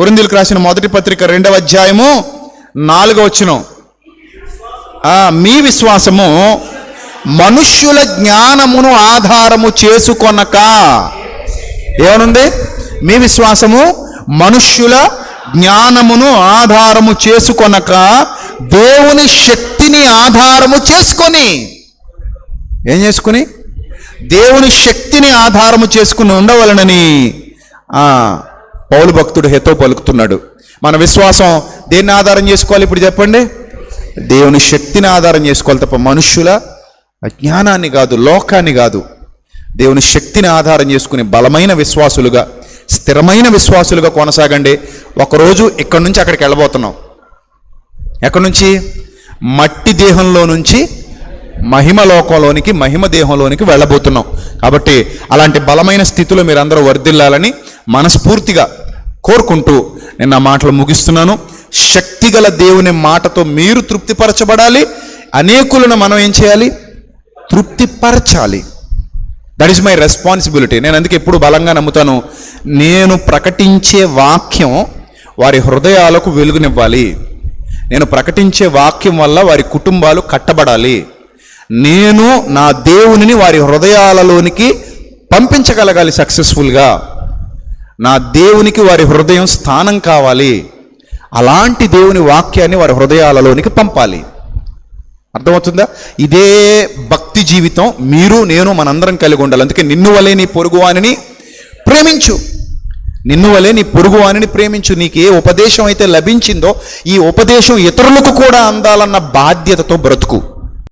కొరిందీలకు రాసిన మొదటి పత్రిక రెండవ అధ్యాయము నాలుగవ వచ్చిన మీ విశ్వాసము మనుష్యుల జ్ఞానమును ఆధారము చేసుకొనక. ఏమనుంది? మీ విశ్వాసము మనుష్యుల జ్ఞానమును ఆధారము చేసుకొనక దేవుని శక్తిని ఆధారము చేసుకొని. ఏం చేసుకుని? దేవుని శక్తిని ఆధారము చేసుకుని ఉండవలనని. పౌలు భక్తుడు హెతో పలుకుతున్నాడు. మన విశ్వాసం దేన్ని ఆధారం చేసుకోవాలి ఇప్పుడు చెప్పండి? దేవుని శక్తిని ఆధారం చేసుకోవాలి తప్ప మనుష్యుల జ్ఞానాన్ని కాదు లోకాన్ని కాదు. దేవుని శక్తిని ఆధారం చేసుకుని బలమైన విశ్వాసులుగా స్థిరమైన విశ్వాసులుగా కొనసాగండి. ఒకరోజు ఇక్కడి నుంచి అక్కడికి వెళ్ళబోతున్నాం. ఎక్కడి నుంచి? మట్టి దేహంలో నుంచి మహిమ లోకంలోనికి మహిమ దేహంలోనికి వెళ్ళబోతున్నాం. కాబట్టి అలాంటి బలమైన స్థితిలో మీరందరూ వర్ధిల్లాలని మనస్ఫూర్తిగా కోరుకుంటూ నేను నా మాటలు ముగిస్తున్నాను. శక్తిగల దేవుని మాటతో మీరు తృప్తిపరచబడాలి. అనేకులను మనం ఏం చేయాలి? తృప్తిపరచాలి. దట్ ఈస్ మై రెస్పాన్సిబిలిటీ నేను అందుకే ఎప్పుడు బలంగా నమ్ముతాను. నేను ప్రకటించే వాక్యం వారి హృదయాలకు వెలుగునివ్వాలి. నేను ప్రకటించే వాక్యం వల్ల వారి కుటుంబాలు కట్టబడాలి. నేను నా దేవునిని వారి హృదయాలలోనికి పంపించగలగాలి సక్సెస్ఫుల్గా నా దేవునికి వారి హృదయం స్థానం కావాలి. అలాంటి దేవుని వాక్యాన్ని వారి హృదయాలలోనికి పంపాలి. అర్థమవుతుందా? ఇదే భక్తి జీవితం మీరు నేను మనందరం కలిగి ఉండాలి. అందుకే నిన్ను వలే నీ పొరుగువానిని ప్రేమించు. నిన్ను వలే నీ పొరుగువానిని ప్రేమించు. నీకు ఏ ఉపదేశం అయితే లభించిందో ఈ ఉపదేశం ఇతరులకు కూడా అందాలన్న బాధ్యతతో బ్రతుకు.